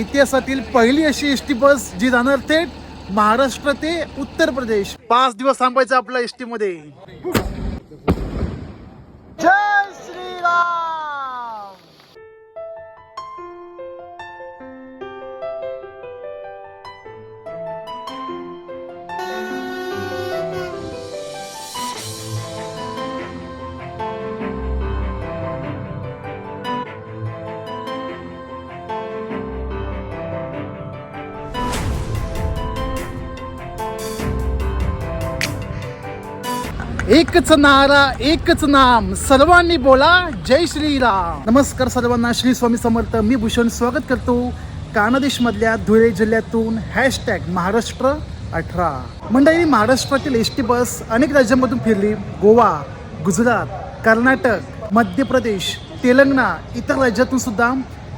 इतिहासातील पहिली अशी एस टी बस जी जाणार थेट महाराष्ट्र ते उत्तर प्रदेश. पाच दिवस थांबायचं आपल्या एस टी मध्ये. जय श्रीराम! एकच नारा एकच नाम. सर्वांनी बोला जय श्रीराम. नमस्कार सर्वांना श्री स्वामी समर्थ. मी भूषण स्वागत करतो कानादेश मधल्या धुळे जिल्ह्यातून. हॅशटॅग महाराष्ट्र अठरा. मंडळी महाराष्ट्रातील एस टी बस अनेक राज्यांमधून फिरली. गोवा गुजरात कर्नाटक मध्य प्रदेश तेलंगणा इतर राज्यातून सुद्धा.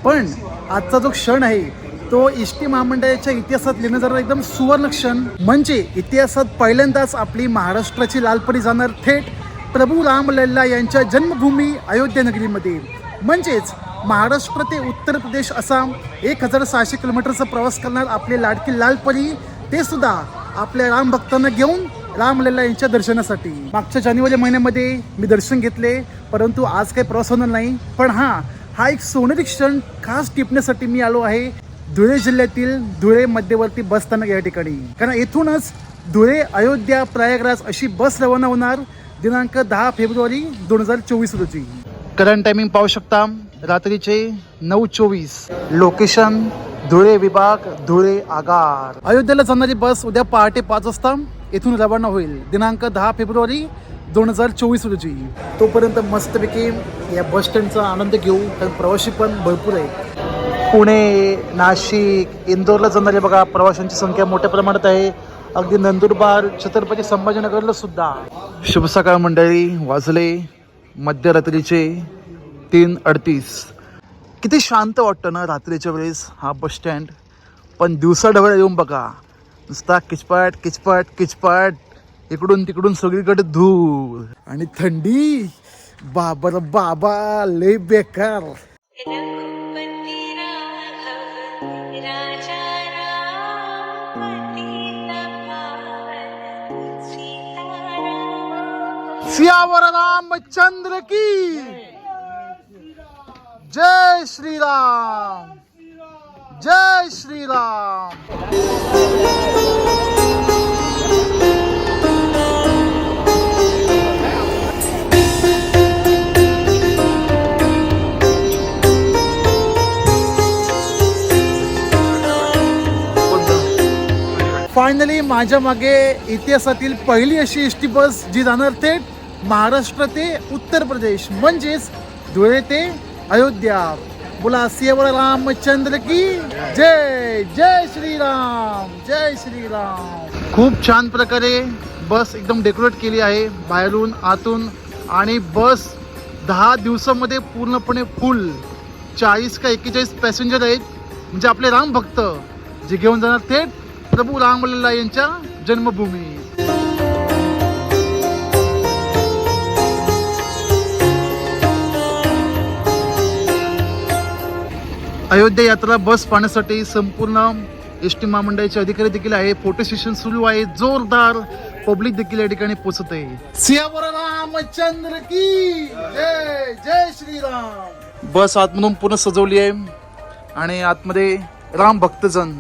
पण आजचा जो क्षण आहे तो एस टी महामंडळाच्या इतिहासात लिहिणं जरा एकदम सुवर्ण क्षण म्हणजे इतिहासात पहिल्यांदाच आपली महाराष्ट्राची लालपरी जाणार थेट प्रभू रामलल्ला यांच्या जन्मभूमी अयोध्या नगरीमध्ये म्हणजेच महाराष्ट्र ते उत्तर प्रदेश असा एक हजार सहाशे किलोमीटरचा प्रवास करणार आपले लाडकी लालपरी ते सुद्धा आपल्या राम भक्तांना घेऊन रामलल्ला यांच्या दर्शनासाठी. मागच्या जानेवारी महिन्यामध्ये मी दर्शन घेतले परंतु आज काही प्रवास होणार नाही. पण हा हा एक सोनेरी क्षण खास टिपण्यासाठी मी आलो आहे. धुळे जिल्ह्यातील धुळे मध्यवर्ती बस स्थानक या ठिकाणी. कारण येथूनच धुळे अयोध्या प्रयागराज अशी बस रवाना होणार दिनांक दहा फेब्रुवारी दोन हजार चोवीस रोजी. करंट टायमिंग पाहू शकता. रात्रीचे नऊ चोवीस. लोकेशन धुळे विभाग धुळे आगार. अयोध्येला जाणारी बस उद्या पहाटे पाच वाजता येथून रवाना होईल. दिनांक दहा फेब्रुवारी दोन हजार चोवीस रोजी. तोपर्यंत मस्तपैकी या बस स्टँडचा आनंद घेऊ. कारण प्रवासी पण भरपूर आहेत. पुणे नाशिक इंदोरला जाणारे बघा प्रवाशांची संख्या मोठ्या प्रमाणात आहे. अगदी नंदुरबार छत्रपती संभाजीनगरला सुद्धा. शुभ सकाळ मंडळी वाजले मध्यरात्रीचे तीन अडतीस. किती शांत वाटतं ना रात्रीच्या वेळेस हा बस स्टँड पण दिवसा ढवळ येऊन बघा. नुसता किचपाट किचपाट किचपाट. इकडून तिकडून सगळीकडे धूळ. आणि थंडी. बाबर बाबा लय बेकार. सीताराम सियावर रामचंद्र की। जय श्रीराम। जय श्रीराम। फायनली माझ्या मागे इतिहासातील पहिली अशी एस टी बस जी जाणार थेट महाराष्ट्र ते उत्तर प्रदेश म्हणजेच धुळे ते अयोध्या. बोला सियावर रामचंद्र की जय जय श्रीराम जय श्रीराम. खूप छान प्रकारे बस एकदम डेकोरेट केली आहे बाहेरून आतून आणि बस दहा दिवसामध्ये पूर्णपणे फुल. चाळीस का एक्केचाळीस पॅसेंजर आहेत म्हणजे आपले राम भक्त जे घेऊन जाणार थेट प्रभू रामलल्ला यांच्या जन्मभूमी अयोध्या यात्रा बस पाहण्यासाठी संपूर्ण एस टी महामंडळाचे अधिकारी देखील आहे. फोटो सेशन सुरू आहे. जोरदार पब्लिक देखील या ठिकाणी पोहोचत आहे. सियावर रामचंद्र की जय. जय श्रीराम. बस आतमधून पूर्ण सजवली आहे. आणि आतमध्ये राम भक्तजन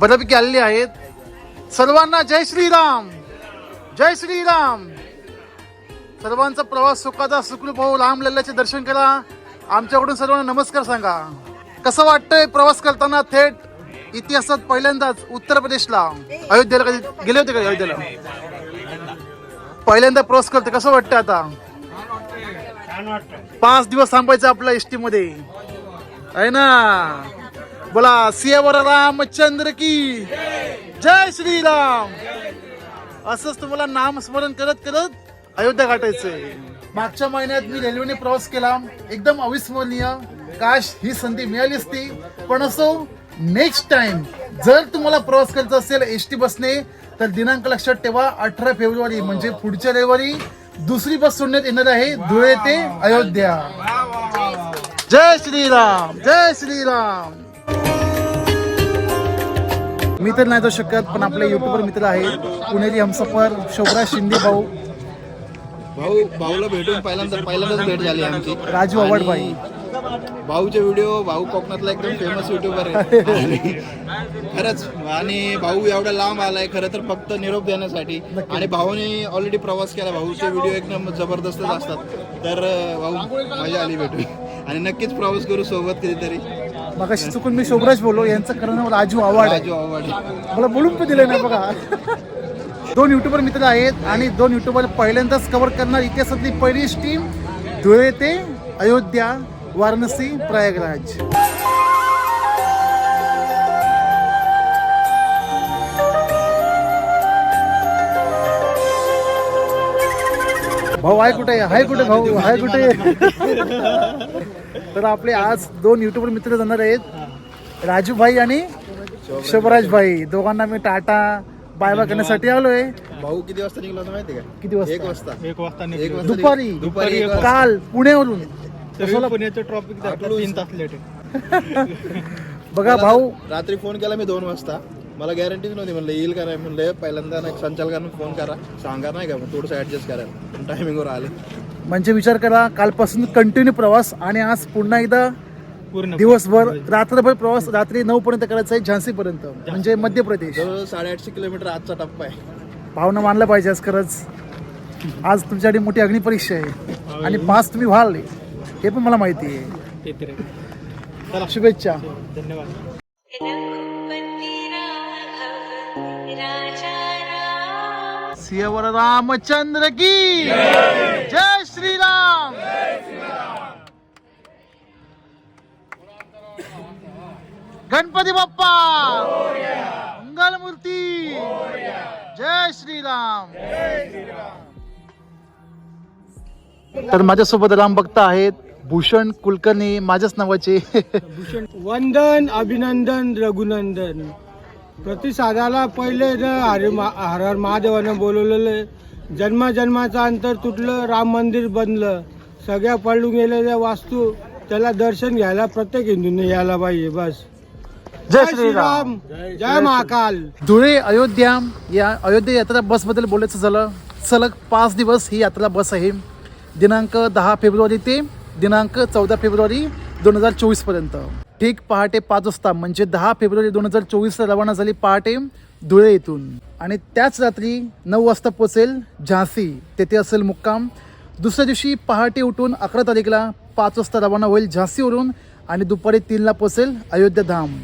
बऱ्यापैकी आलेले आहेत. सर्वांना जय श्रीराम. जय श्रीराम. सर्वांचा प्रवास सुखाचा सुखरूप हो. रामलल्लाचे दर्शन करा. आमच्याकडून सर्वांना नमस्कार सांगा. कसं वाटतंय प्रवास करताना थेट इतिहासात पहिल्यांदाच उत्तर प्रदेशला? अयोध्येला कधी गेले होते का अयोध्येला? पहिल्यांदा प्रवास करते कसं वाटतं आता? पाच दिवस थांबायचं आपल्या एस टी मध्ये आहे ना? बोला सियावर रामचंद्र की जय श्रीराम. असंच तुम्हाला नाम स्मरण करत करत अयोध्या गाठायचंय. मागच्या महिन्यात मी रेल्वेने प्रवास केला. एकदम अविस्मरणीय. काश ही संधी मिळाली असती पण असो नेक्स्ट टाइम जर तुम्हाला प्रवास करायचा असेल एस टी बसने तर दिनांक लक्षात ठेवा अठरा फेब्रुवारी म्हणजे पुढच्या रविवारी दुसरी बस सोडण्यात येणार आहे धुळे ते अयोध्या. जय श्रीराम जय श्रीराम. मी तर नाही जाऊ शकत पण आपले युट्यूबर मित्र आहेत. पुणेरी हमसफर शोभराज शिंदे भाऊ. भाऊ भाऊला भेटून पहिल्यांदा पहिल्यांदाच भेट झाली आमची. राजू आवडबाई. भाऊचे व्हिडिओ भाऊ कोकणातला एकदम फेमस युट्यूबर आहे. आणि खरंच आणि भाऊ एवढा लांब आलाय खरं तर फक्त निरोप देण्यासाठी. आणि भाऊने ऑलरेडी प्रवास केला भाऊचे व्हिडिओ एकदम जबरदस्तच असतात. तर भाऊ मजा आली भेटून. आणि नक्कीच प्रवास करू सोबत कधीतरी. मग चुकून मी शोभराज बोललो यांचं खरं नाव राजू आव्हाड आहे. राजू आव्हाड मला बोलून पण दिलं नाही बघा. दोन युट्यूबर मित्र आहेत आणि दोन युट्यूबर पहिल्यांदाच कव्हर करणार इतिहासातली पहिलीच टीम धुळे ते अयोध्या. वाराणसी प्रयागराज. भाऊ आहे कुठे? आहे कुठे भाऊ? आहे कुठे? तर आपले आज दोन युट्यूबर मित्र जाणार आहेत. राजू भाई आणि शोभराज भाई दोघांना मी टाटा बाय बाय करण्यासाठी आलोय. भाऊ किती वाजता निघला होता माहिती का? किती वाजता? एक वाजता. एक वाजता दुपारी? दुपारी. काल पुण्यावरून तरी पुण्याचं ट्रॉफिक दाखलं तीन तास लेट आहे बघा भाऊ. रात्री फोन केला मी दोन वाजता. मला गॅरंटीच नव्हती म्हणलं येईल का नाही म्हणलं पहिल्यांदा नाही संचालकांना फोन करा. सांगा नाही का मग थोडंसं ऍडजस्ट करायला. टायमिंगवर आले. म्हणजे विचार करा कालपासून कंटिन्यू प्रवास आणि आज पुन्हा एकदा पूर्ण दिवसभर रात्रभर प्रवास रात्री नऊ पर्यंत करायचा आहे झान्सी पर्यंत म्हणजे मध्य प्रदेश. जवळ साडेआठशे किलोमीटर आजचा टप्पा आहे. भावना मानलं पाहिजे आज खरंच. आज तुमच्यासाठी मोठी अग्निपरीक्षा आहे. आणि पास तुम्ही व्हाल. हे पण मला माहिती आहे. शुभेच्छा. धन्यवाद सियावर रामचंद्र की जय श्रीराम. गणपती बाप्पा. मंगल मूर्ती जय श्रीराम. तर माझ्यासोबत राम भक्त आहेत. भूषण कुलकर्णी माझ्याच नावाचे. वंदन अभिनंदन रघुनंदन. प्रतिसादाला पहिले न हरे हर हर महादेवानं बोलवलेलं जन्मा जन्माचं अंतर तुटलं राम मंदिर बनलं. सगळ्या पडून गेलेल्या वास्तू त्याला दर्शन घ्यायला प्रत्येक हिंदूने यायला पाहिजे बस. जय श्रीराम. जय महाकाल. धुळे अयोध्या या अयोध्या यात्रा बसबद्दल बोलायचं झालं. सलग पाच दिवस ही यात्रा बस आहे. दिनांक दहा फेब्रुवारी ते दिनांक चौदा फेब्रुवारी दोन हजार चोवीसपर्यंत ठीक पहाटे पाच वाजता म्हणजे दहा फेब्रुवारी दोन हजार चोवीसला रवाना झाली पहाटे धुळे येथून. आणि त्याच रात्री नऊ वाजता पोचेल झांसी. तेथे असेल मुक्काम. दुसऱ्या दिवशी पहाटे उठून अकरा तारीखला पाच वाजता रवाना होईल झांसीवरून आणि दुपारी तीनला पोचेल अयोध्या धाम.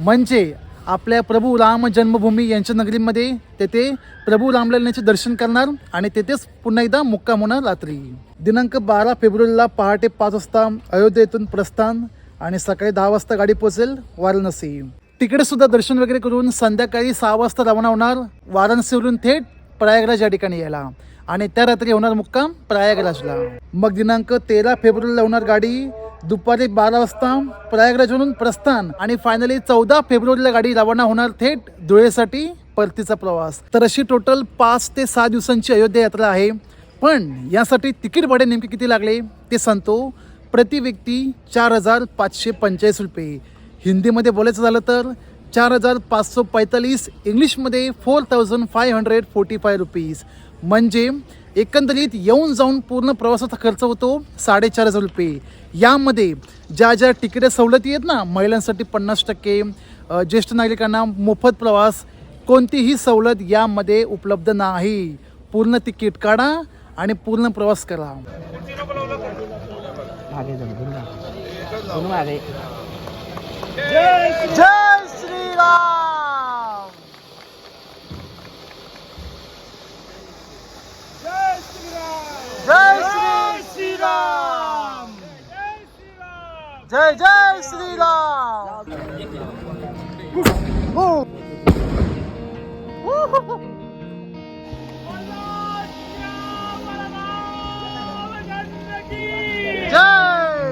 म्हणजे आपल्या प्रभू राम जन्मभूमी यांच्या नगरीमध्ये तेथे प्रभू रामलल्लाचे दर्शन करणार आणि तेथेच पुन्हा एकदा मुक्काम होणार रात्री. दिनांक बारा फेब्रुवारीला पहाटे पाच वाजता अयोध्येतून प्रस्थान आणि सकाळी दहा वाजता गाडी पोहोचेल वाराणसी. तिकडे सुद्धा दर्शन वगैरे करून संध्याकाळी सहा वाजता रवाना होणार वाराणसीवरून थेट प्रयागराज या ठिकाणी यायला. आणि त्या रात्री होणार मुक्काम प्रयागराजला. मग दिनांक तेरा फेब्रुवारीला होणार गाडी दुपारी बारा वाजता प्रयागराजवरून प्रस्थान आणि फायनली चौदा फेब्रुवारीला गाडी रवाना होणार थेट धुळेसाठी परतीचा प्रवास. तर अशी टोटल पाच ते सहा दिवसांची अयोध्या यात्रा आहे. पण यासाठी तिकीट भाडे नेमके किती लागले ते सांगतो. प्रति व्यक्ती चार हजार पाचशे पंचेचाळीस रुपये. हिंदीमध्ये बोलायचं झालं तर चार हजार पाचशे पैतालीस इंग्लिशमध्ये four thousand five hundred forty five rupees म्हणजे एकंदरीत येऊन जाऊन पूर्ण प्रवासाचा खर्च होतो साडेचार हजार रुपये. यामध्ये ज्या ज्या तिकिटे सवलती आहेत ना महिलांसाठी पन्नास टक्के ज्येष्ठ नागरिकांना मोफत प्रवास कोणतीही सवलत यामध्ये उपलब्ध नाही. पूर्ण तिकीट काढा आणि पूर्ण प्रवास करा. जय श्रीराम! जय श्री श्रीराम जय जय श्रीराम हो. जय।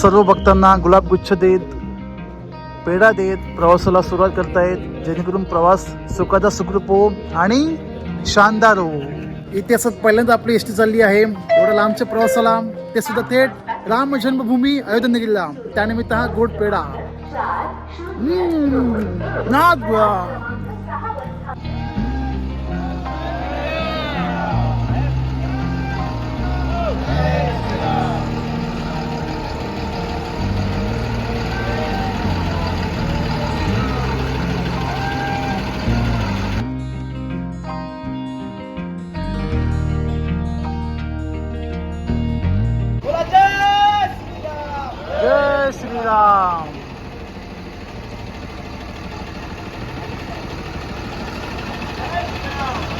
सर्व भक्तांना गुलाबगुच्छ देत पेढा देत प्रवासाला सुरुवात करतायत जेणेकरून प्रवास सुखाचा सुखरूप हो आणि शानदार हो इतिहासात पहिल्यांदा आपली एस टी चालली आहे एवढ्या लांबच्या प्रवासाला. ते सुद्धा थेट राम जन्मभूमी अयोध्या त्यानिमित्त हा गोड पेढा. नाद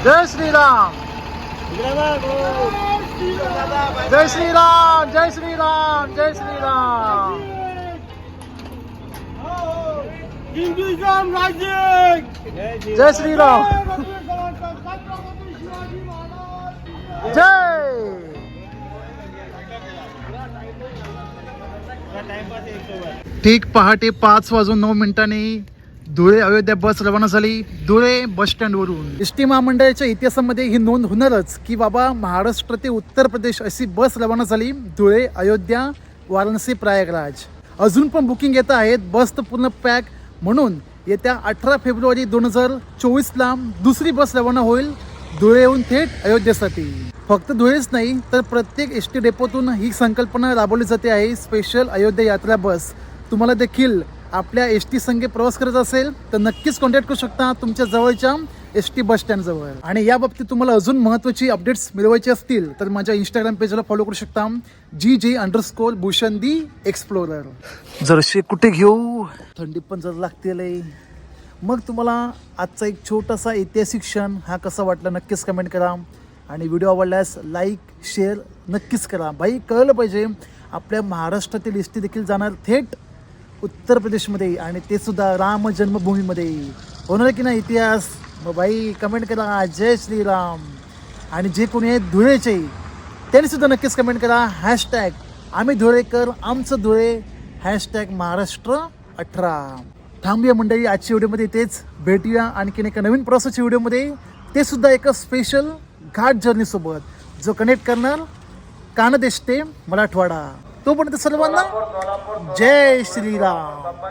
जय श्रीराम। जय श्रीराम जय श्रीराम जय श्रीराम। हिंदुस्तान राज्य जय श्रीराम। जय। ठीक पहाटे पाच वाजून नऊ मिनिटांनी धुळे अयोध्या बस रवाना झाली. धुळे बस स्टँडवरून. एस टी महामंडळाच्या इतिहासामध्ये ही नोंद होणारच की बाबा महाराष्ट्र ते उत्तर प्रदेश अशी बस रवाना झाली धुळे अयोध्या वाराणसी प्रयागराज. अजून पण बुकिंग येत आहेत. बस तर पूर्ण पॅक म्हणून येत्या अठरा फेब्रुवारी दोन हजार चोवीसला दुसरी बस रवाना होईल धुळेहून थेट अयोध्येसाठी. फक्त धुळेच नाही तर प्रत्येक एस टी डेपोतून ही संकल्पना राबवली जाते आहे. स्पेशल अयोध्या यात्रा बस. तुम्हाला देखील आपल्या एस टी संघे प्रवास करत असेल तर नक्कीच कॉन्टॅक्ट करू शकता तुमच्या जवळच्या एस टी बस स्टँड जवळ. आणि या बाबतीत तुम्हाला अजून महत्त्वाची अपडेट्स मिळवायची असतील तर माझ्या इंस्टाग्राम पेजला फॉलो करू शकता. G J underscore Bhushan the explorer जरशे कुठे घेऊ? थंडी पण जर लागते लय मग तुम्हाला आजचा एक छोटासा ऐतिहासिक क्षण हा कसा वाटला नक्कीच कमेंट करा. आणि व्हिडिओ आवडल्यास लाईक शेअर नक्कीच करा. बाई कळलं पाहिजे आपल्या महाराष्ट्रातील एसटी देखील जाणार थेट उत्तर प्रदेशमध्ये आणि ते सुद्धा राम जन्मभूमीमध्ये होणार की नाही इतिहास? मग बाई कमेंट करा. जय श्रीराम. आणि जे कोणी आहेत धुळेचे त्यांनी सुद्धा नक्कीच कमेंट करा. हॅशटॅग आम्ही धुळेकर आमचं धुळे. हॅशटॅग महाराष्ट्र अठरा. थांबूया मंडळी आजच्या व्हिडिओमध्ये तेच. भेटूया आणखीन एका नवीन प्रवासाच्या व्हिडिओमध्ये. ते सुद्धा एका स्पेशल घाट जर्नीसोबत जो कनेक्ट करणार कानदेश ते मराठवाडा. तोपर्यंत सर्वांना जय श्रीराम.